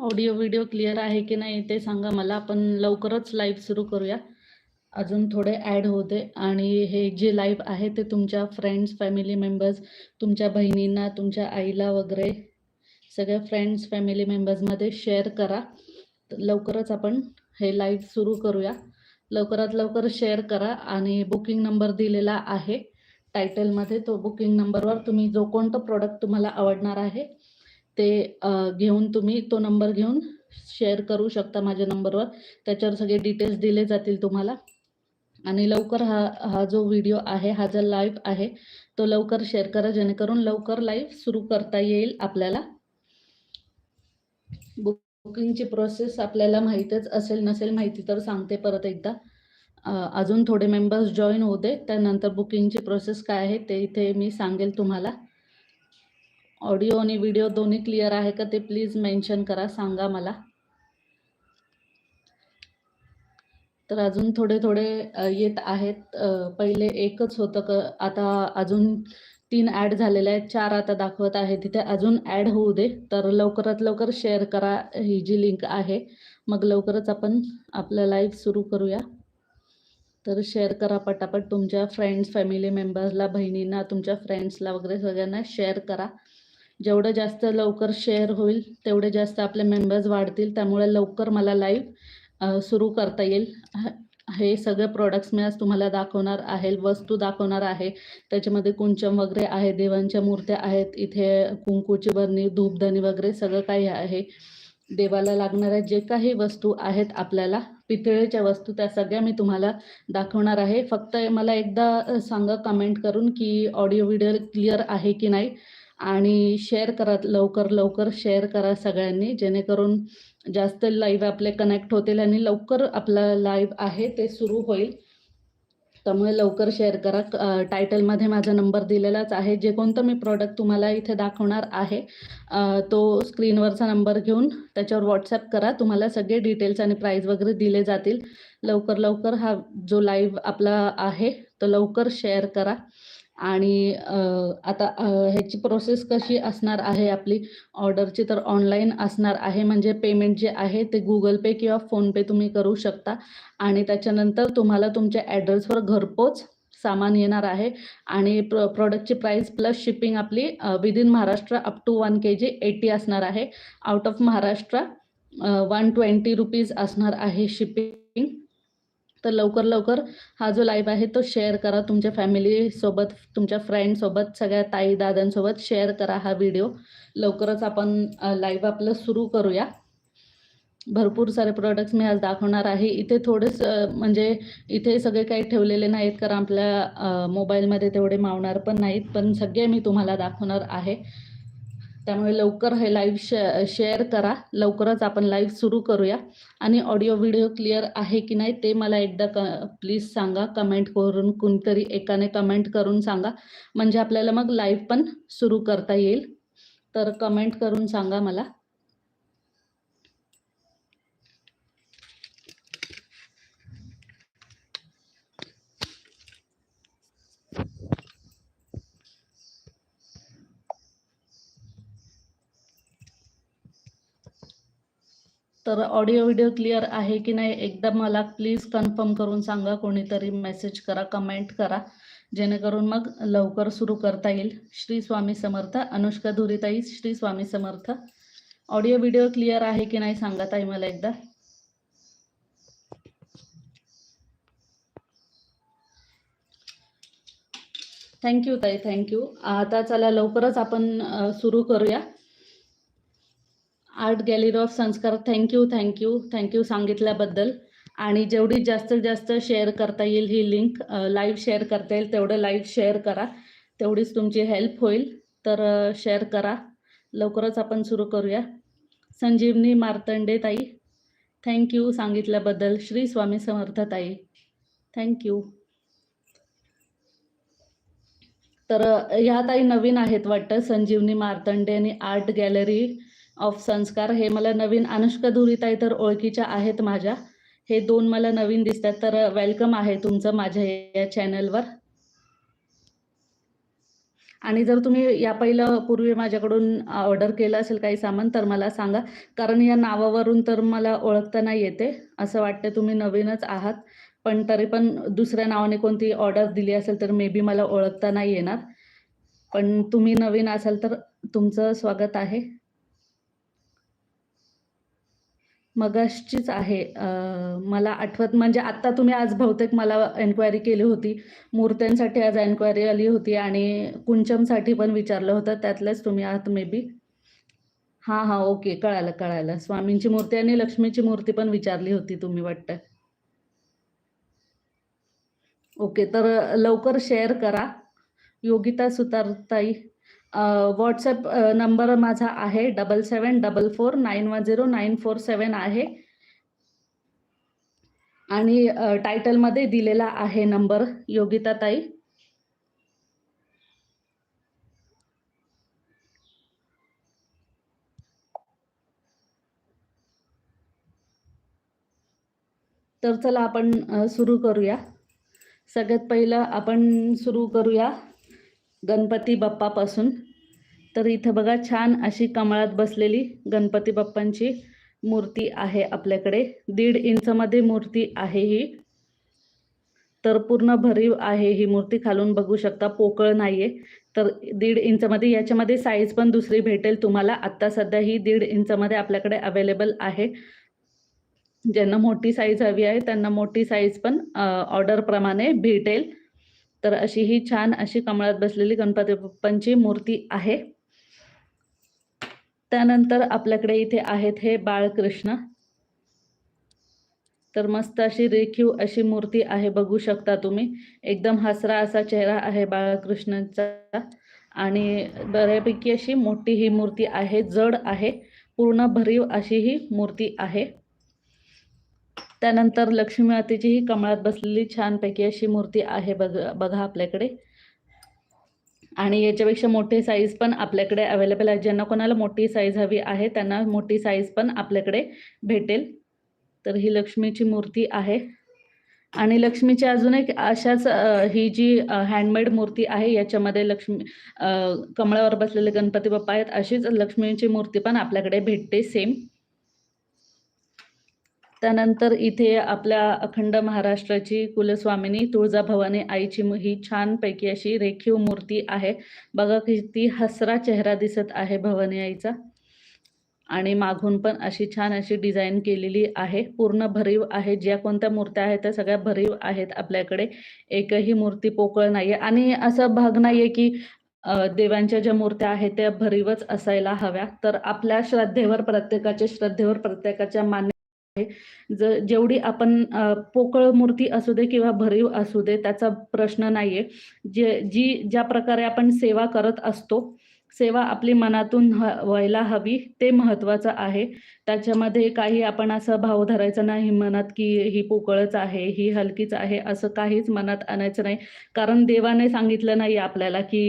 Audio video clear आहे की नाही ते सांगा मला आपण लवकरच लाईव्ह सुरू करूया. अजून थोडे ॲड होते आणि हे जे लाईव्ह आहे ते तुमच्या फ्रेंड्स फॅमिली मेंबर्स तुमच्या बहिणींना तुमच्या आईला वगैरे सगळ्या फ्रेंड्स फॅमिली मेंबर्समध्ये शेअर करा. तर लवकरच आपण हे लाईव्ह सुरू करूया. लवकरात लवकर शेअर करा आणि बुकिंग नंबर दिलेला आहे. टायटलमध्ये तो बुकिंग नंबरवर तुम्ही जो कोणतं प्रोडक्ट तुम्हाला आवडणार आहे ते घेऊन तुम्ही तो नंबर घेऊन शेअर करू शकता माझ्या नंबरवर. त्याच्यावर सगळे डिटेल्स दिले जातील तुम्हाला. आणि लवकर हा हा जो व्हिडिओ आहे हा जो लाईव्ह आहे तो लवकर शेअर करा जेणेकरून लवकर लाईव्ह सुरू करता येईल आपल्याला. बुकिंगची प्रोसेस आपल्याला माहीतच असेल नसेल माहिती तर सांगते परत एकदा. अजून थोडे मेंबर्स जॉईन होते त्यानंतर बुकिंगची प्रोसेस काय आहे ते इथे मी सांगेल तुम्हाला. ऑडिओ आणि व्हिडिओ दोन्ही क्लिअर आहे का ते प्लीज मेन्शन करा सांगा मला. तर अजून थोडे थोडे येत आहेत. पहिले एकच होतं क आता अजून तीन ॲड झालेले आहेत. चार आता दाखवत आहे. तिथे अजून ॲड होऊ दे. तर लवकरात लवकर शेअर करा. ही जी लिंक आहे मग लवकरच आपण आपलं लाईव्ह सुरू करूया. तर शेअर करा पटापट तुमच्या फ्रेंड्स फॅमिली मेंबर्सला बहिणींना तुमच्या फ्रेंड्सला वगैरे सगळ्यांना शेअर करा. जेवढं जास्त लवकर शेअर होईल तेवढे जास्त आपले मेंबर्स वाढतील. त्यामुळे लवकर मला लाईव्ह सुरू करता येईल. हे सगळे प्रोडक्ट्स मी आज तुम्हाला दाखवणार आहे वस्तू दाखवणार आहे. त्याच्यामध्ये कुंचम वगैरे आहे देवांच्या मूर्त्या आहेत इथे कुंकूची बरणी धूपधणी वगैरे सगळं काही आहे. देवाला लागणाऱ्या जे काही वस्तू आहेत आपल्याला पितळेच्या वस्तू त्या सगळ्या मी तुम्हाला दाखवणार आहे. फक्त मला एकदा सांगा कमेंट करून की ऑडिओ व्हिडिओ क्लिअर आहे की नाही? आणि शेअर करा लवकर लवकर शेअर करा सगळ्यांनी जेणेकरून जास्त लाईव्ह आपले कनेक्ट होतील आणि लवकर आपला लाईव्ह आहे ते सुरू होईल. त्यामुळे लवकर शेअर करा. टायटलमध्ये माझा नंबर दिलेलाच आहे. जे कोणतं मी प्रॉडक्ट तुम्हाला इथे दाखवणार आहे तो स्क्रीनवरचा नंबर घेऊन त्याच्यावर व्हॉट्सअप करा. तुम्हाला सगळे डिटेल्स आणि प्राईज वगैरे दिले जातील. लवकर लवकर हा जो लाईव्ह आपला आहे तो लवकर शेअर करा. आणि आता ह्याची प्रोसेस कशी असणार आहे आपली? ऑर्डरची तर ऑनलाईन असणार आहे. म्हणजे पेमेंट जे आहे ते गुगल पे किंवा फोनपे तुम्ही करू शकता. आणि त्याच्यानंतर तुम्हाला तुमच्या ॲड्रेसवर घरपोच सामान येणार आहे. आणि प्र प्रॉडक्टची प्राईस प्लस शिपिंग आपली within Maharashtra up to one K G eighty असणार आहे. Out of Maharashtra one twenty rupees असणार आहे शिपिंग तर लवकर लवकर हा जो लाईव्ह आहे तो शेअर करा. तुमच्या फॅमिलीसोबत तुमच्या फ्रेंडसोबत सगळ्या ताई दादांसोबत शेअर करा हा व्हिडिओ लवकरच आपण लाईव्ह आपलं सुरू करूया. भरपूर सारे प्रोडक्ट्स मी आज दाखवणार आहे. इथे थोडेच म्हणजे इथे सगळे काही ठेवलेले नाहीत कारण आपल्या मोबाईलमध्ये तेवढे मावणार पण नाहीत पण सगळे मी तुम्हाला दाखवणार आहे. त्यामुळे लवकर हे लाईव्ह शे शेअर करा. लवकरच आपण लाईव्ह सुरू करूया. आणि ऑडिओ व्हिडिओ क्लिअर आहे की नाही ते मला एकदा क प्लीज सांगा. कमेंट करून कोणतरी एकाने कमेंट करून सांगा. म्हणजे आपल्याला मग लाईव्ह पण सुरू करता येईल. तर कमेंट करून सांगा मला. तर ऑडिओ व्हिडिओ क्लिअर आहे की नाही एकदा मला प्लीज कन्फर्म करून सांगा कोणीतरी मेसेज करा कमेंट करा. जेणेकरून मग लवकर सुरू करता येईल. Shri Swami Samarth Anushka धुरीताई Shri Swami Samarth. Audio video clear आहे की नाही सांगा ताई मला एकदा. थँक्यू ताई थँक्यू आता चला लवकरच आपण सुरू करूया. Art gallery of Sanskar. Thank you thank you thank you सांगितल्याबद्दल. आणि जेवढी जास्तीत जास्त शेअर करता येईल ही लिंक लाईव्ह शेअर करता येईल तेवढं लाईव्ह शेअर करा. तेवढीच तुमची हेल्प होईल. तर शेअर करा. लवकरच आपण सुरू करूया. संजीवनी मार्तंडे ताई थँक्यू सांगितल्याबद्दल. श्री स्वामी समर्थ ताई थँक्यू तर ह्या ताई नवीन आहेत वाटतं संजीवनी मार्तंडे आणि आर्ट गॅलरी. ऑफ संस्कार हे मला नवीन अनुष्का धुरीताई तर ओळखीच्या आहेत माझ्या. हे दोन मला नवीन दिसतात तर वेलकम आहे तुमचं माझ्या या चॅनलवर आणि जर तुम्ही या पहिलं पूर्वी माझ्याकडून ऑर्डर केलं असेल काही सामान तर मला सांगा. कारण या नावावरून तर मला ओळखता नाही येते असं वाटतं तुम्ही नवीनच आहात. पण तरी पण दुसऱ्या नावाने कोणती ऑर्डर दिली असेल तर मे बी मला ओळखता नाही येणार. पण तुम्ही नवीन असाल तर तुमचं स्वागत आहे. मगाशीच आहे. मला आठवत म्हणजे आत्ता तुम्ही आज बहुतेक मला एन्क्वायरी केली होती. मूर्त्यांसाठी आज एन्क्वायरी आली होती आणि कुंचमसाठी पण विचारलं होतं. त्यातलंच तुम्ही आहात मे बी हां हां ओके कळालं कळालं. स्वामींची मूर्ती आणि लक्ष्मीची मूर्ती पण विचारली होती तुम्ही वाटतं. ओके तर लवकर शेअर करा. योगिता सुतारताई. व्हॉट्सअप नंबर माझा आहे double seven double four nine one zero nine four seven आहे. आणि टायटलमध्ये दिलेला आहे नंबर योगिता ताई. तर चला आपण सुरू करूया. सगळ्यात पहिलं आपण सुरू करूया. गणपती बाप्पापासून. तर इथं बघा छान अशी कमळात बसलेली गणपती बाप्पांची मूर्ती आहे आपल्याकडे. दीड इंचमध्ये मूर्ती आहे ही. तर पूर्ण भरीव आहे ही मूर्ती खालून बघू शकता पोकळ नाहीये. तर दीड इंचमध्ये याच्यामध्ये साईज पण दुसरी भेटेल तुम्हाला. आत्ता सध्या ही दीड इंचमध्ये आपल्याकडे अवेलेबल आहे. ज्यांना मोठी साईज हवी आहे त्यांना मोठी साईज पण ऑर्डरप्रमाणे भेटेल. तर अशी ही छान अशी कमळात बसलेली गणपती बाप्पांची मूर्ती आहे. त्यानंतर आपल्याकडे इथे आहेत हे बाळकृष्ण. तर मस्त अशी रेखीव अशी मूर्ती आहे बघू शकता तुम्ही. एकदम हसरा असा चेहरा आहे बाळकृष्णाचा. आणि बऱ्यापैकी अशी मोठी ही मूर्ती आहे जड आहे पूर्ण भरीव अशी ही मूर्ती आहे. त्यानंतर लक्ष्मी मातेची ही कमळात बसलेली छानपैकी अशी मूर्ती आहे बघ बघा आपल्याकडे. आणि याच्यापेक्षा मोठी साईज पण आपल्याकडे अवेलेबल आहे. ज्यांना कोणाला मोठी साईज हवी आहे त्यांना मोठी साईज पण आपल्याकडे भेटेल. तर ही लक्ष्मीची मूर्ती आहे. आणि लक्ष्मीची अजून एक अशाच ही जी हँडमेड मूर्ती आहे याच्यामध्ये लक्ष्मी कमळावर बसलेले गणपती बाप्पा आहेत. अशीच लक्ष्मीची मूर्ती पण आपल्याकडे भेटते सेम त्यानंतर इथे आपल्या अखंड महाराष्ट्राची कुलस्वामिनी तुळजाभवानी आईची ही छानपैकी अशी रेखीव मूर्ती आहे. बघा किती हसरा चेहरा दिसत आहे भवानी आईचा. आणि मागून पण अशी छान अशी डिझाईन केलेली आहे. पूर्ण भरीव आहे. ज्या कोणत्या मूर्त्या आहेत त्या सगळ्या भरीव आहेत आपल्याकडे. एकही मूर्ती पोकळ नाहीये. आणि असं भाग नाहीये की देवांच्या ज्या मूर्त्या आहेत त्या भरीवच असायला हव्या. तर आपल्या श्रद्धेवर प्रत्येकाच्या श्रद्धेवर प्रत्येकाच्या मान्य आहे. ज जेवढी आपण पोकळ मूर्ती असू दे किंवा भरीव असू दे त्याचा प्रश्न नाहीये. जे जी ज्या प्रकारे आपण सेवा करत असतो सेवा आपली मनातून व्हायला हवी ते महत्वाचं आहे. त्याच्यामध्ये काही आपण असं भाव धरायचा नाही मनात की ही पोकळच आहे ही हलकीच आहे असं काहीच मनात आणायचं नाही. कारण देवाने सांगितलं नाही आपल्याला की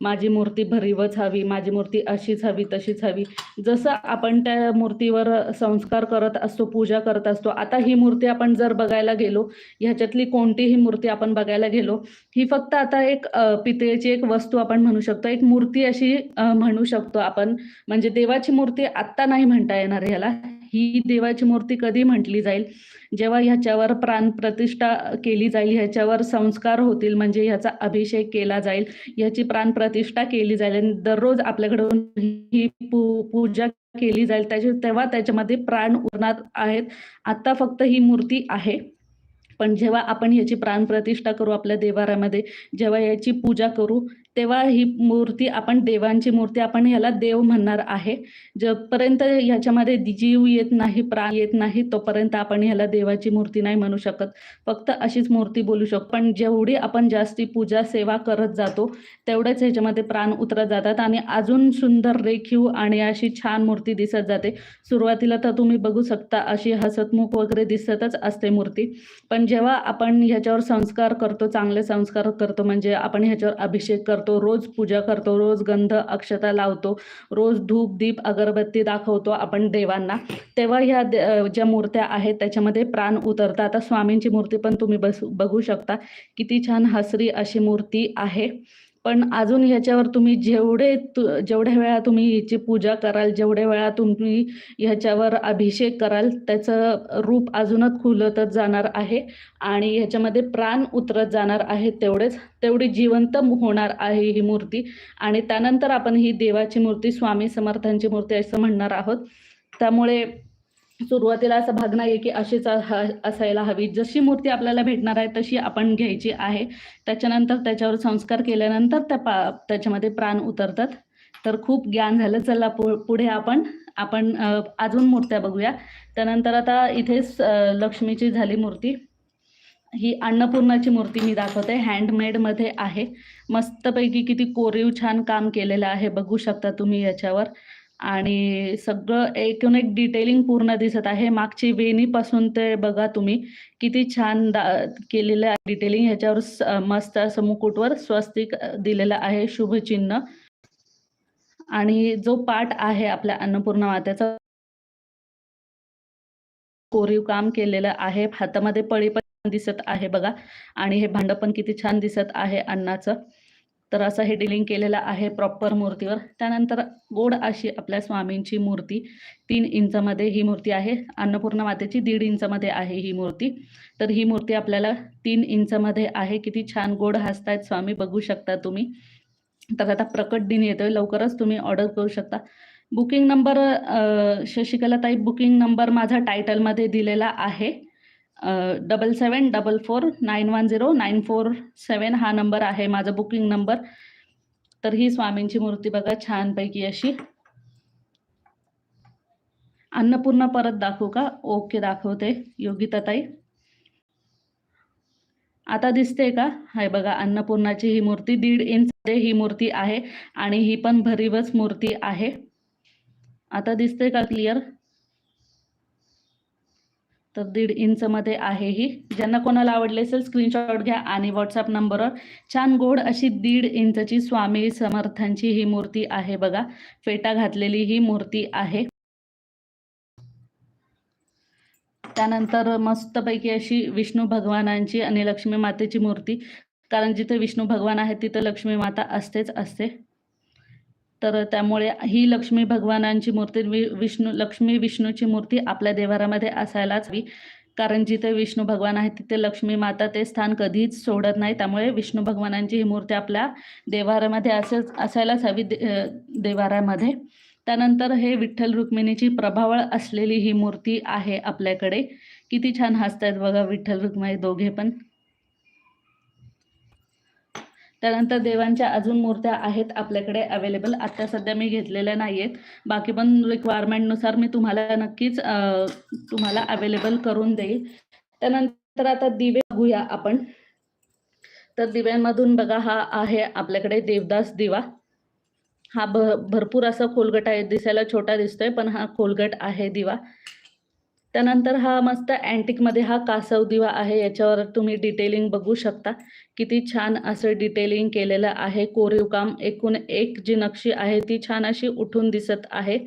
माझी मूर्ती भरीवच हवी माझी मूर्ती अशीच हवी तशीच हवी. जसं आपण त्या मूर्तीवर संस्कार करत असतो पूजा करत असतो आता ही मूर्ती आपण जर बघायला गेलो ह्याच्यातली कोणतीही मूर्ती आपण बघायला गेलो ही फक्त आता एक पितळेची एक वस्तू आपण म्हणू शकतो. एक मूर्ती अशी म्हणू शकतो आपण. म्हणजे देवाची मूर्ती आत्ता नाही म्हणता येणार ह्याला ही देवाची मूर्ती कधी म्हटली जाईल? जेव्हा ह्याच्यावर प्राण प्रतिष्ठा केली जाईल ह्याच्यावर संस्कार होतील म्हणजे ह्याचा अभिषेक केला जाईल ह्याची प्राण प्रतिष्ठा केली जाईल आणि दररोज आपल्याकडून ही पू पूजा केली जाईल त्याची तेव्हा त्याच्यामध्ये प्राण उरणार आहेत. आता फक्त ही मूर्ती आहे. पण जेव्हा आपण ह्याची प्राणप्रतिष्ठा करू आपल्या देवाऱ्यामध्ये जेव्हा याची पूजा करू तेव्हा ही मूर्ती आपण देवांची मूर्ती आपण ह्याला देव म्हणणार आहे. जोपर्यंत ह्याच्यामध्ये जीव येत नाही प्राण येत नाही तोपर्यंत आपण ह्याला देवाची मूर्ती नाही म्हणू शकत. फक्त अशीच मूर्ती बोलू शकतो. पण जेवढी आपण जास्ती पूजा सेवा करत जातो तेवढेच ह्याच्यामध्ये प्राण उतरत जातात आणि अजून सुंदर रेखीव आणि अशी छान मूर्ती दिसत जाते. सुरुवातीला तर तुम्ही बघू शकता अशी हसतमुख वगैरे दिसतच असते मूर्ती. पण जेव्हा आपण ह्याच्यावर संस्कार करतो चांगले संस्कार करतो म्हणजे आपण ह्याच्यावर अभिषेक करतो रोज पूजा करतो रोज गंध अक्षता लावतो रोज धूप दीप अगरबत्ती दाखवतो आपण देवांना. तेव्हा ह्या ज्या मूर्त्या आहेत त्याच्यामध्ये प्राण उतरतात. आता स्वामींची मूर्ती पण तुम्ही बस बघू शकता. किती छान हसरी अशी मूर्ती आहे. पण अजून ह्याच्यावर तुम्ही जेवढे तु जेवढ्या वेळा तुम्ही हिची पूजा कराल, जेवढ्या वेळा तुम्ही ह्याच्यावर अभिषेक कराल, त्याचं रूप अजूनच खुलतच जाणार आहे आणि ह्याच्यामध्ये प्राण उतरत जाणार आहे तेवढेच. तेवढी जिवंत होणार आहे ही मूर्ती आणि त्यानंतर आपण ही देवाची मूर्ती, स्वामी समर्थांची मूर्ती असं म्हणणार आहोत. त्यामुळे सुरुवातीला असा भाग नाहीये, की अशीच ह असायला हवी. जशी मूर्ती आपल्याला भेटणार आहे, तशी आपण घ्यायची आहे. त्याच्यानंतर त्याच्यावर संस्कार केल्यानंतर त्या पा त्याच्यामध्ये प्राण उतरतात. तर खूप ज्ञान झालं. चला पु पुढे आपण आपण अजून मूर्त्या बघूया. त्यानंतर आता इथेच लक्ष्मीची झाली मूर्ती. ही अन्नपूर्णाची मूर्ती मी दाखवते. हँडमेडमध्ये आहे. मस्तपैकी किती कोरीव छान काम केलेलं आहे. बघू शकता तुम्ही याच्यावर आणि सगळं एकूण एक डिटेलिंग पूर्ण दिसत आहे. मागची वेणीपासून ते बघा तुम्ही किती छान दा केलेलं आहे डिटेलिंग. ह्याच्यावर मस्त असं मुकुटवर स्वस्तिक दिलेलं आहे शुभचिन्ह. आणि जो पाठ आहे आपल्या अन्नपूर्णा मात्याचा कोरीव काम केलेलं आहे. हातामध्ये पळी पण दिसत आहे बघा आणि हे भांड पण किती छान दिसत आहे अन्नाचं. तर असं हे डिलिंग केलेलं आहे प्रॉपर मूर्तीवर. त्यानंतर गोड अशी आपल्या स्वामींची मूर्ती तीन इंचमध्ये ही मूर्ती आहे. अन्नपूर्णा मातेची दीड इंचमध्ये आहे ही मूर्ती. तर ही मूर्ती आपल्याला तीन इंचमध्ये आहे. किती छान गोड हसतायत स्वामी बघू शकता तुम्ही. तर आता प्रकट दिन येतोय. लवकरच तुम्ही ऑर्डर करू शकता. बुकिंग नंबर शशिकला ताई बुकिंग नंबर माझा टायटलमध्ये दिलेला आहे. Double seven double four nine one zero nine four seven हा नंबर आहे माझा बुकिंग नंबर. तर ही स्वामींची मूर्ती बघा छानपैकी अशी. अन्नपूर्णा परत दाखवू का? ओके दाखवते योगिताताई. आता दिसते का? हाय बघा अन्नपूर्णाची ही मूर्ती दीड इंच ही मूर्ती आहे आणि ही पण भरीवच मूर्ती आहे. आता दिसते का क्लिअर? तर दीड इंचमध्ये आहे ही. ज्यांना कोणाला आवडले असेल स्क्रीनशॉट घ्या आणि व्हॉट्सअप नंबरवर छान गोड अशी दीड इंचची स्वामी समर्थांची ही मूर्ती आहे बघा. फेटा घातलेली ही मूर्ती आहे. त्यानंतर मस्तपैकी अशी विष्णू भगवानांची आणि लक्ष्मी मातेची मूर्ती. कारण जिथे विष्णू भगवान आहेत, तिथं लक्ष्मी माता असतेच असते. तर त्यामुळे ही लक्ष्मी भगवानांची मूर्ती वि विष्णू लक्ष्मी विष्णूची मूर्ती आपल्या देवारामध्ये असायलाच हवी. कारण जिथे विष्णू भगवान आहेत, तिथे लक्ष्मी माता ते स्थान कधीच सोडत नाही. त्यामुळे विष्णू भगवानांची ही मूर्ती आपल्या देवारामध्ये असेच असायलाच हवी दे देवारामध्ये. त्यानंतर हे विठ्ठल रुक्मिणीची प्रभावळ असलेली ही मूर्ती आहे आपल्याकडे. किती छान हसतायत बघा विठ्ठल रुक्माई दोघे पण. त्यानंतर देवांच्या अजून मूर्त्या आहेत आपल्याकडे अवेलेबल. आता सध्या मी घेतलेल्या नाहीयेत. बाकी पण रिक्वायरमेंटनुसार मी तुम्हाला नक्कीच तुम्हाला अवेलेबल करून देईल. त्यानंतर आता दिवे बघूया आपण. तर दिव्यांमधून बघा हा आहे आपल्याकडे देवदास दिवा. हा भ भरपूर असा खोलगट आहे. दिसायला छोटा दिसतोय, पण हा खोलगट आहे दिवा. त्यानंतर हा मस्त अँटिकमध्ये हा कासव दिवा आहे. याच्यावर तुम्ही डिटेलिंग बघू शकता. किती छान असं डिटेलिंग केलेलं आहे. कोरीव काम एकूण एक जी नक्षी आहे, ती छान अशी उठून दिसत आहे.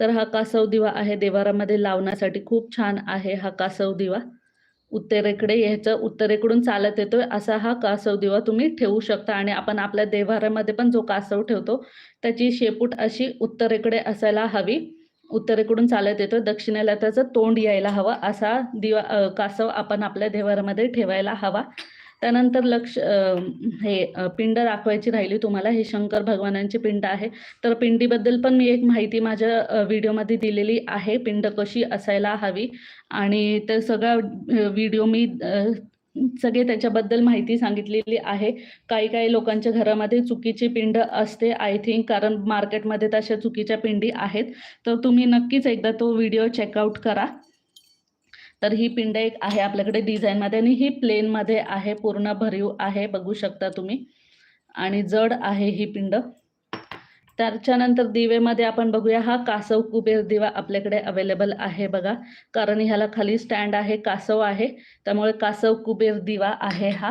तर हा कासव दिवा आहे. देवारामध्ये लावण्यासाठी खूप छान आहे हा कासव दिवा. उत्तरेकडे ह्याचं उत्तरेकडून चालत येतोय असा हा कासव दिवा तुम्ही ठेवू शकता आणि आपण आपल्या देवारामध्ये पण जो कासव ठेवतो, त्याची शेपूट अशी उत्तरेकडे असायला हवी. उत्तरेकडून चालत येतो दक्षिणेला त्याचं तोंड यायला हवं असा दिवा कासव आपण आपल्या देव्हाऱ्यामध्ये ठेवायला हवा. त्यानंतर लक्ष हे पिंड दाखवायची राहिली तुम्हाला. हे शंकर भगवानांची पिंड आहे. तर पिंडीबद्दल पण मी एक माहिती माझ्या व्हिडिओमध्ये दिलेली आहे. पिंड कशी असायला हवी आणि ते सगळा व्हिडिओ मी सगळे त्याच्याबद्दल माहिती सांगितलेली आहे. काही-काही लोकांच्या घरामध्ये चुकीची पिंड असते आय थिंक कारण मार्केटमध्ये तशा चुकीच्या पिंडी आहेत. तर तुम्ही नक्कीच एकदा तो व्हिडिओ चेकआउट करा. तर ही पिंड एक आहे आपल्याकडे डिझाईनमध्ये आणि ही प्लेनमध्ये आहे. पूर्ण भरीव आहे बघू शकता तुम्ही आणि जड आहे ही पिंड. त्याच्यानंतर दिवेमध्ये आपण बघूया हा कासव कुबेर दिवा आपल्याकडे अवेलेबल आहे बघा. कारण ह्याला खाली स्टँड आहे, कासव आहे. त्यामुळे कासव कुबेर दिवा आहे हा.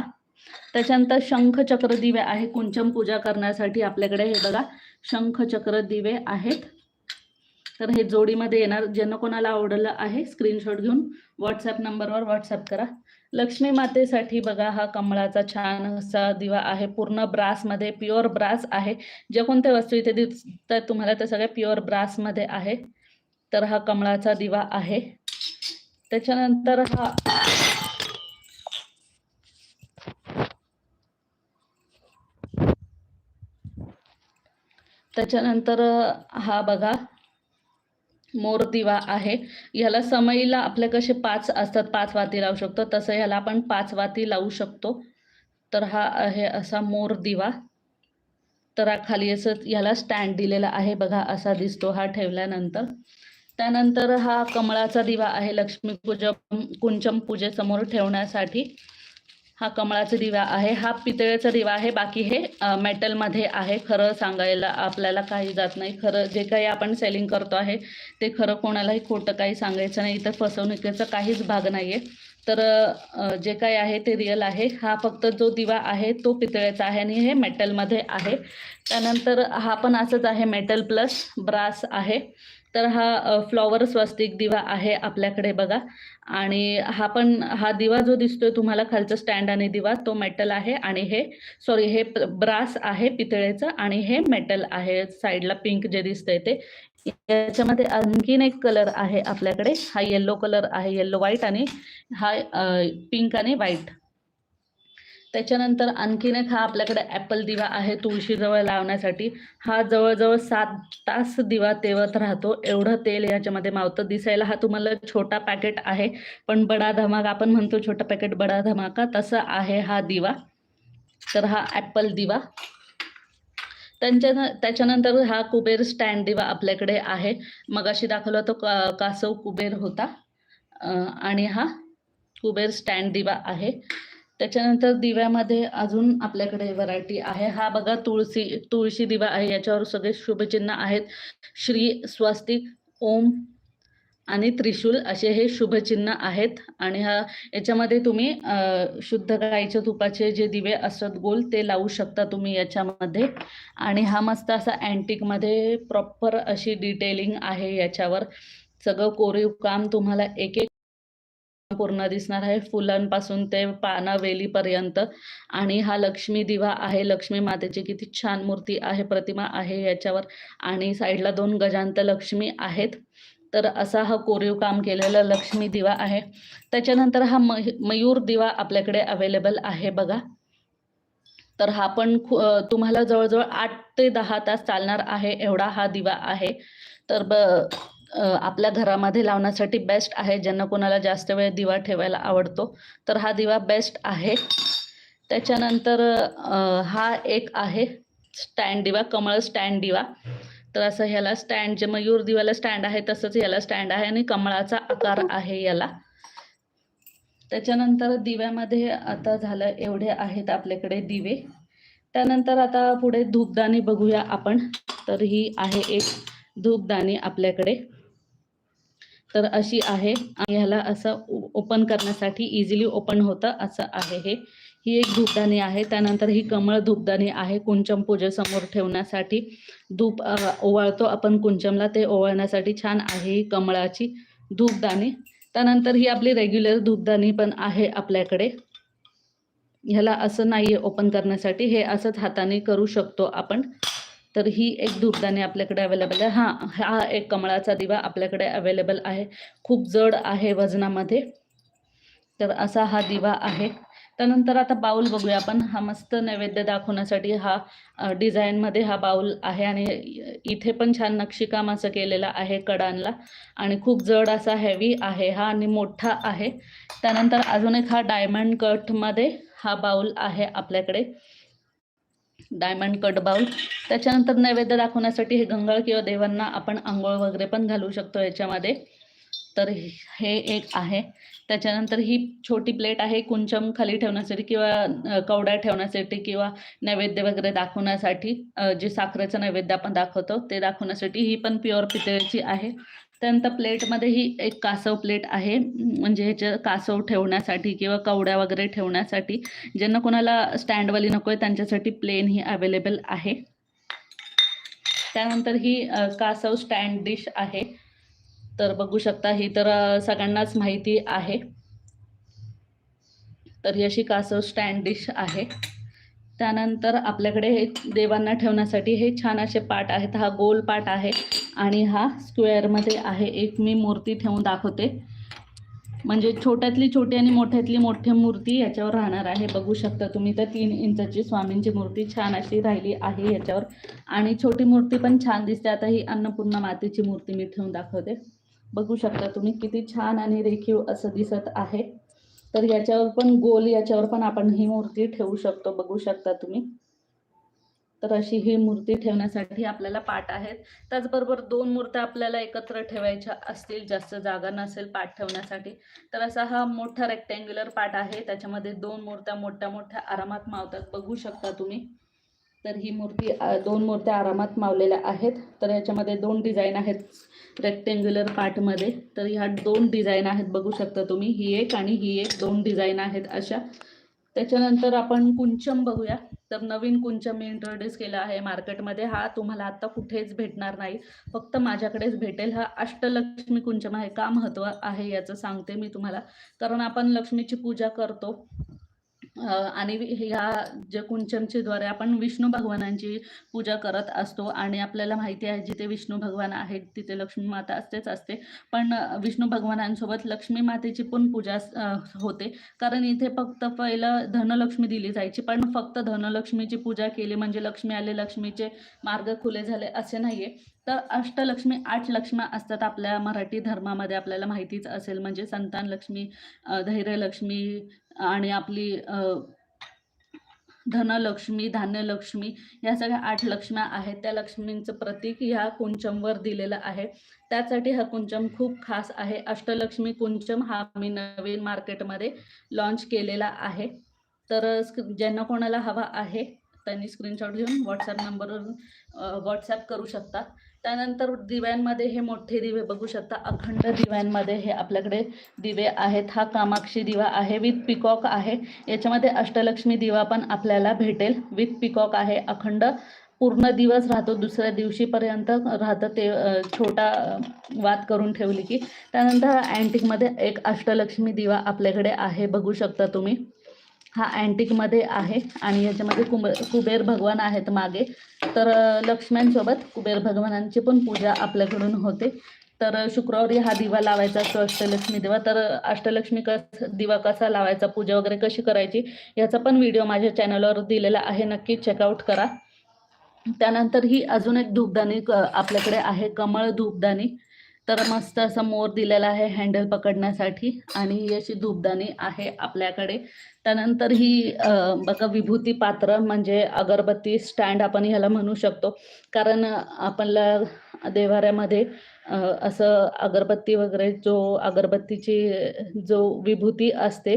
त्याच्यानंतर शंख चक्र दिवे आहे. कुंचम पूजा करण्यासाठी आपल्याकडे हे बघा शंख चक्र दिवे आहेत. तर हे जोडीमध्ये येणार ज्यांना कोणाला आवडलं आहे स्क्रीनशॉट घेऊन व्हॉट्सअप नंबरवर व्हॉट्सअप करा लक्ष्मी मातेसाठी बघा हा कमळाचा छान असा दिवा आहे. पूर्ण ब्रासमध्ये प्युअर ब्रास आहे. ज्या कोणत्या वस्तू इथे दिसतात तुम्हाला त्या सगळ्या प्युअर ब्रासमध्ये आहे. तर हा कमळाचा दिवा आहे. त्याच्यानंतर हा त्याच्यानंतर हा बघा मोर दिवा आहे. ह्याला समईला आपले कसे पाच असतात पाच वाती लावू शकतो. तसं ह्याला आपण पाच वाती लावू शकतो. तर हा आहे असा मोर दिवा. तर हा खाली असं ह्याला स्टँड दिलेला आहे. बघा असा दिसतो हा ठेवल्यानंतर. त्यानंतर हा कमळाचा दिवा आहे लक्ष्मी पूजा कुंचम पूजेसमोर ठेवण्यासाठी. हा कमळाचा दिवा आहे हा पितळेचा दिवा आहे बाकी हे मेटलमध्ये आहे. खरं सांगायला आपल्याला काही जात नाही. खरं जे काही आपण सेलिंग करतो आहे ते खरं कोणालाही खोटं काही सांगायचं नाही. इथं फसवणुकीचा काहीच भाग नाही आहे तर जे काही आहे ते रिअल आहे. हा फक्त जो दिवा आहे तो पितळेचा आहे आणि हे मेटलमध्ये आहे. त्यानंतर हा पण असंच आहे मेटल प्लस ब्रास आहे. तर हा फ्लॉवर स्वस्तिक दिवा आहे आपल्याकडे बघा. आणि हा पण हा दिवा जो दिसतोय तुम्हाला खालचा स्टँड आणि दिवा तो मेटल आहे आणि हे सॉरी हे ब्रास आहे पितळेचं आणि हे मेटल आहे. साईडला पिंक जे दिसतंय ते. याच्यामध्ये आणखीन एक कलर आहे आपल्याकडे. हा येल्लो कलर आहे. येल्लो व्हाईट आणि हा पिंक आणि व्हाईट. त्याच्यानंतर आणखीन एक हा आपल्याकडे ॲपल दिवा आहे तुळशीजवळ लावण्यासाठी. हा जवळजवळ सात तास दिवा तेवत राहतो. एवढं तेल याच्यामध्ये मावतं दिसायला. हा तुम्हाला छोटा पॅकेट आहे पण बडा धमाका आपण म्हणतो छोटा पॅकेट बडा धमाका तसं आहे हा दिवा. तर हा ॲपल दिवा. त्यांच्या त्याच्यानंतर हा कुबेर स्टँड दिवा आपल्याकडे आहे. मगाशी दाखवला तो का कासव कुबेर होता. आणि हा कुबेर स्टँड दिवा आहे. त्याच्यानंतर दिव्यामध्ये अजून आपल्याकडे व्हरायटी आहे. हा बघा तुळशी तुळशी दिवा आहे. याच्यावर सगळे शुभचिन्ह आहेत. श्री स्वस्तिक ओम आणि त्रिशूल असे हे शुभचिन्ह आहेत. आणि हा याच्यामध्ये तुम्ही शुद्ध गाईच्या तुपाचे जे दिवे असतात गोल ते लावू शकता तुम्ही याच्यामध्ये. आणि हा मस्त असा अँटिकमध्ये प्रॉपर अशी डिटेलिंग आहे याच्यावर. सगळं कोरीव काम तुम्हाला एक एक पूर्ण दिसणार आहे. फुलांपासून ते पानं वेलीपर्यंत आणि हा लक्ष्मी दिवा आहे. लक्ष्मी मातेची किती छान मूर्ती आहे. प्रतिमा आहे याच्यावर. आणि साईडला दोन गजांत लक्ष्मी आहेत. तर असा हा कोरीव काम केलेला लक्ष्मी दिवा आहे. त्याच्यानंतर हा मय मयूर दिवा आपल्याकडे अवेलेबल आहे बघा. तर हा पण खू तुम्हाला जवळजवळ आठ ते दहा तास चालणार आहे. एवढा हा दिवा आहे. तर ब आपल्या घरामध्ये लावण्यासाठी बेस्ट आहे ज्यांना कोणाला जास्त वेळ दिवा ठेवायला आवडतो तर हा दिवा बेस्ट आहे. त्याच्यानंतर हा एक आहे स्टँड दिवा कमळ स्टँड दिवा. तर असं ह्याला स्टँड जे मयूर दिवाला स्टँड आहे तसंच याला स्टँड आहे आणि कमळाचा आकार आहे याला. त्याच्यानंतर दिव्यामध्ये आता झालं एवढे आहेत आपल्याकडे दिवे. त्यानंतर आता पुढे धूपदाणी बघूया आपण. तर ही आहे एक धूपदाणी आपल्याकडे. तर अशी आहे. आणि ह्याला असं ओपन करण्यासाठी इझिली ओपन होतं असं आहे हे. ही एक धूपदाणी आहे. त्यानंतर ही कमळ धूपदाणी आहे. कुंचम पूजेसमोर ठेवण्यासाठी धूप ओवाळतो आपण कुंचमला. ते ओवाळण्यासाठी छान आहे ही कमळाची धूपदाणी. त्यानंतर ही आपली रेग्युलर धूपदाणी पण आहे आपल्याकडे. ह्याला असं नाही आहे ओपन करण्यासाठी. हे असंच हाताने करू शकतो आपण. तर ही एक धूपदाणी आपल्याकडे अवेलेबल आहे. हां हा एक कमळाचा दिवा आपल्याकडे अवेलेबल आहे. खूप जड आहे वजनामध्ये. तर असा हा दिवा आहे. त्यानंतर आता बाऊल बघूया आपण. हा मस्त नैवेद्य दाखवण्यासाठी हा डिझाईनमध्ये हा बाऊल आहे आणि इथे पण छान नक्षीकाम असं केलेलं आहे कडांला. आणि खूप जड असा हेवी आहे हा आणि मोठा आहे. त्यानंतर अजून एक हा डायमंड कटमध्ये हा बाऊल आहे आपल्याकडे. डायमंड कट बाऊल त्याच्यानंतर नैवेद्य दाखवण्यासाठी हे गंगाळ किंवा देवांना आपण आंघोळ वगैरे पण घालू शकतो याच्यामध्ये. तर हे एक आहे. त्याच्यानंतर ही छोटी प्लेट आहे कुंचम खाली ठेवण्यासाठी किंवा अ, कवड्या ठेवण्यासाठी किंवा नैवेद्य वगैरे दाखवण्यासाठी जे साखरेचं नैवेद्य आपण दाखवतो ते दाखवण्यासाठी ही पण प्युअर पितळेची आहे. त्यानंतर प्लेटमध्ये ही एक कासव प्लेट आहे. म्हणजे ह्याच्या कासव ठेवण्यासाठी किंवा कवड्या वगैरे ठेवण्यासाठी ज्यांना कोणाला स्टँडवाली नको आहे त्यांच्यासाठी प्लेन ही अवेलेबल आहे. त्यानंतर ही कासव स्टँड डिश आहे. तर बघू शकता ही तर सगळ्यांनाच माहिती आहे. तर ही अशी कासव स्टँड डिश आहे. त्यानंतर आपल्याकडे हे देवांना ठेवण्यासाठी हे छान असे पाट आहेत. हा गोल पाट आहे आणि हा स्क्वेअरमध्ये आहे. एक मी मूर्ती ठेवून दाखवते. म्हणजे छोट्यातली छोटी आणि मोठ्यातली मोठी मूर्ती याच्यावर राहणार आहे. बघू शकता तुम्ही तर तीन इंचाची स्वामींची मूर्ती छान अशी राहिली आहे याच्यावर. आणि छोटी मूर्ती पण छान दिसते. आता ही अन्नपूर्णा मातेची मूर्ती मी ठेवून दाखवते. बघू शकता तुम्ही किती छान आणि रेखीव असं दिसत आहे. तर याच्यावर पण गोल याच्यावर पण आपण ही मूर्ती ठेवू शकतो बघू शकता तुम्ही. तर अशी ही मूर्ती ठेवण्यासाठी आपल्याला पाठ आहेत. त्याचबरोबर दोन मूर्त्या आपल्याला एकत्र ठेवायच्या असतील जास्त जागा नसेल पाठ ठेवण्यासाठी तर असा हा मोठा रेक्टँग्युलर पाठ आहे. त्याच्यामध्ये दोन मूर्त्या मोठ्या मोठ्या आरामात मावतात बघू शकता तुम्ही. तर ही मूर्ती दोन मूर्त्या आरामात मावलेल्या आहेत. तर याच्यामध्ये दोन डिझाईन आहेत. रेक्टेंग्युलर पार्टमध्ये तर ह्या दोन डिझाईन आहेत बघू शकता तुम्ही. ही एक आणि ही एक दोन डिझाईन आहेत अशा. त्याच्यानंतर आपण कुंचम बघूया. तर नवीन कुंचम मी इंट्रोड्यूस केला आहे मार्केटमध्ये हा तुम्हाला आत्ता कुठेच भेटणार नाही. फक्त माझ्याकडेच भेटेल. हा अष्टलक्ष्मी कुंचम आहे का महत्त्व आहे याचं सांगते मी तुम्हाला. कारण आपण लक्ष्मीची पूजा करतो. आणि ह्या जे कुंचमच्या द्वारे आपण विष्णू भगवानांची पूजा करत असतो आणि आपल्याला माहिती आहे जिथे विष्णू भगवान आहेत तिथे लक्ष्मी माता असतेच असते. पण विष्णू भगवानांसोबत लक्ष्मी मातेची पण पूजा होते. कारण इथे फक्त पहिलं धनलक्ष्मी दिली जायची पण फक्त धनलक्ष्मीची पूजा केली म्हणजे लक्ष्मी आले लक्ष्मीचे मार्ग खुले झाले असे नाहीये. तर अष्टलक्ष्मी आठ लक्ष्म्या असतात आपल्या मराठी धर्मामध्ये. आपल्याला माहितीच असेल म्हणजे संतान लक्ष्मी धैर्यलक्ष्मी आणि आपली धनलक्ष्मी धान्यलक्ष्मी या सगळ्या आठ लक्ष्म्या आहेत. त्या लक्ष्मींचं प्रतीक ह्या कुंचमवर दिलेलं आहे. त्यासाठी हा कुंचम खूप खास आहे. अष्टलक्ष्मी कुंचम हा मी नवीन मार्केटमध्ये लॉन्च केलेला आहे. तर ज्यांना कोणाला हवा आहे त्यांनी स्क्रीनशॉट घेऊन व्हॉट्सअप नंबरवरून व्हॉट्सॲप करू शकता त्यानंतर दिव्यांमध्ये हे मोठे दिवे बघू शकता अखंड दिव्यांमध्ये हे आपल्याकडे दिवे आहेत. हा कामाक्षी दिवा आहे विथ पिकॉक आहे. याच्यामध्ये अष्टलक्ष्मी दिवा पण आपल्याला भेटेल. विथ पिकॉक आहे अखंड. पूर्ण दिवस राहतो दुसऱ्या दिवशीपर्यंत राहतं ते छोटा वाद वात करून ठेवली की. त्यानंतर अँटिकमध्ये एक अष्टलक्ष्मी दिवा आपल्याकडे आहे बघू शकता तुम्ही. हा अँटिकमध्ये आहे आणि याच्यामध्ये कुब कुबेर भगवान आहेत मागे. तर लक्ष्म्यांसोबत कुबेर भगवानांची पण पूजा आपल्याकडून होते. तर शुक्रवारी हा दिवा लावायचा असतो अष्टलक्ष्मी दिवा. तर अष्टलक्ष्मी कस दिवा कसा लावायचा पूजा वगैरे कशी करायची याचा पण व्हिडिओ माझ्या चॅनलवर दिलेला आहे. नक्की चेकआउट करा. त्यानंतर ही अजून एक धूपदाणी क- आपल्याकडे आहे. कमळ धूपदाणी. तर मस्त असं मोर दिलेला आहे हँडल पकडण्यासाठी आणि ही अशी धूपदाणी आहे आपल्याकडे. त्यानंतर ही बघा विभूती पात्र म्हणजे अगरबत्ती स्टँड आपण ह्याला म्हणू शकतो. कारण आपल्याला देवाऱ्यामध्ये असं अगरबत्ती वगैरे जो अगरबत्तीची जो विभूती असते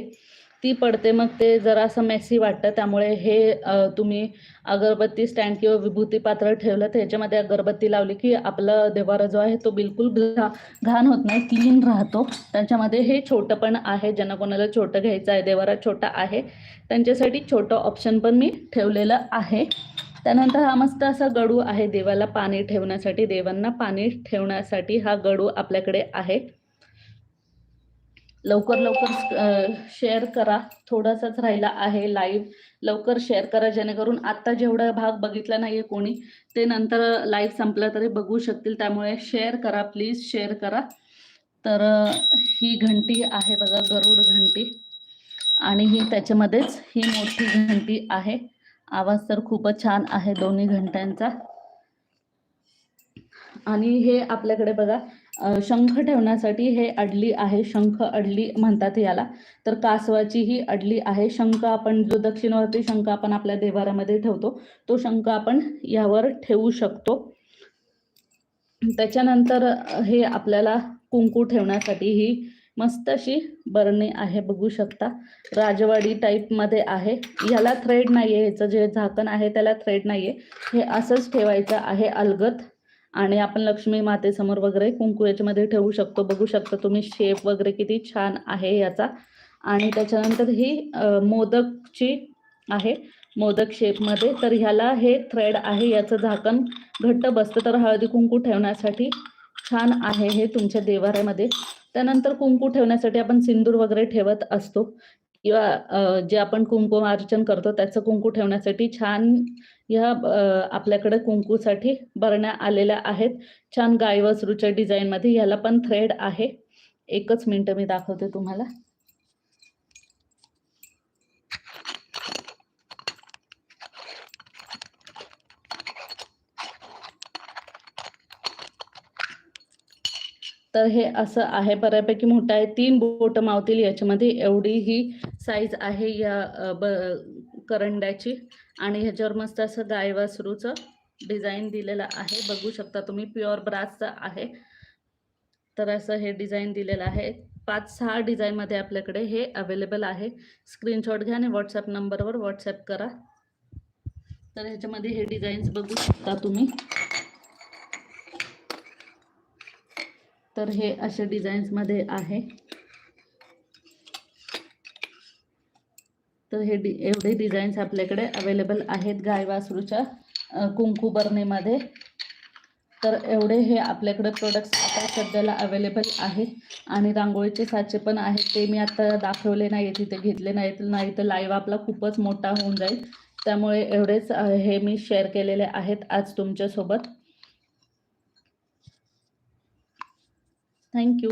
ती पडते मग ते जरा असं मेसी वाटतं. त्यामुळे हे तुम्ही अगरबत्ती स्टँड किंवा विभूती पात्र ठेवलं तर ह्याच्यामध्ये अगरबत्ती लावली की आपला देवारा जो आहे तो बिलकुल घा घाण होत नाही क्लीन राहतो. त्याच्यामध्ये हे छोटं पण आहे ज्यांना कोणाला छोटं घ्यायचं आहे देवारा छोटा आहे त्यांच्यासाठी छोटं ऑप्शन पण मी ठेवलेलं आहे. त्यानंतर हा मस्त असा गडू आहे देवाला पाणी ठेवण्यासाठी देवांना पाणी ठेवण्यासाठी हा गडू आपल्याकडे आहे. लवकर लवकर शेअर करा. थोडासाच राहिला आहे लाईव्ह लवकर शेअर करा जेणेकरून आत्ता जेवढा भाग बघितला नाहीये कोणी ते नंतर लाईव्ह संपलं तरी बघू शकतील. त्यामुळे शेअर करा प्लीज शेअर करा. तर ही घंटी आहे बघा गरुड घंटी. आणि ही त्याच्यामध्येच ही मोठी घंटी आहे. आवाज तर खूपच छान आहे दोन्ही घंट्यांचा. आणि हे आपल्याकडे बघा शंख ठेवण्यासाठी हे अडली आहे शंख अडली म्हणतात याला. तर कासवाची ही अडली आहे. शंख आपण जो दक्षिणवरती शंख आपण आपल्या देवारामध्ये ठेवतो तो शंख आपण यावर ठेवू शकतो. त्याच्यानंतर हे आपल्याला कुंकू ठेवण्यासाठी ही मस्त अशी बरणी आहे बघू शकता. राजवाडी टाईपमध्ये आहे. याला थ्रेड नाही आहे ह्याचं जे झाकण आहे त्याला थ्रेड नाही आहे हे असंच ठेवायचं आहे अलगत आणि आपण लक्ष्मी मातेसमोर वगैरे कुंकू याच्यामध्ये ठेवू शकतो. बघू शकता तुम्ही शेप वगैरे किती छान आहे याचा. आणि त्याच्यानंतर ही मोदकची आहे. मोदक शेपमध्ये तर ह्याला हे थ्रेड आहे. याचं झाकण घट्ट बसतं. तर हळदी कुंकू ठेवण्यासाठी छान आहे हे तुमच्या देवाऱ्यामध्ये. त्यानंतर कुंकू ठेवण्यासाठी आपण सिंदूर वगैरे ठेवत असतो. किंवा जे आपण कुंकुम अर्चन करतो त्याचं कुंकू ठेवण्यासाठी छान ह्या आपल्याकडे कुंकूसाठी बरण्या आलेल्या आहेत. छान गाय वसरूच्या डिझाईनमध्ये ह्याला पण थ्रेड आहे. एकच मिनटं मी दाखवते तुम्हाला. तर हे असं आहे. बऱ्यापैकी मोठं आहे. तीन बोट मावतील याच्यामध्ये. एवढी ही साईज आहे या ब करंड्याची. आणि ह्याच्यावर मस्त असं गाय वासरूचं डिझाईन दिलेलं आहे. बघू शकता तुम्ही प्युअर ब्रासचं आहे. तर असं हे डिझाईन दिलेलं आहे. पाच सहा डिझाईनमध्ये आपल्याकडे हे अवेलेबल आहे. स्क्रीनशॉट घ्या आणि व्हॉट्सअप नंबरवर व्हॉट्सअप करा. तर ह्याच्यामध्ये हे डिझाईन्स बघू शकता तुम्ही. तर हे असे डिझाईन्समध्ये आहे. तर हे डि एवढे डिझाईन्स आपल्याकडे अवेलेबल आहेत गाय वासरूच्या कुंकू बरणीमध्ये. तर एवढे हे आपल्याकडे प्रोडक्ट्स आता सध्याला अवेलेबल आहे आणि रांगोळीचे साचे पण आहेत. ते मी आता दाखवले नाही तिथे घेतले नाहीत. नाही तर लाईव्ह आपला खूपच मोठा होऊन जाईल. त्यामुळे एवढेच हे मी शेअर केलेले आहेत आज तुमच्यासोबत. थँक्यू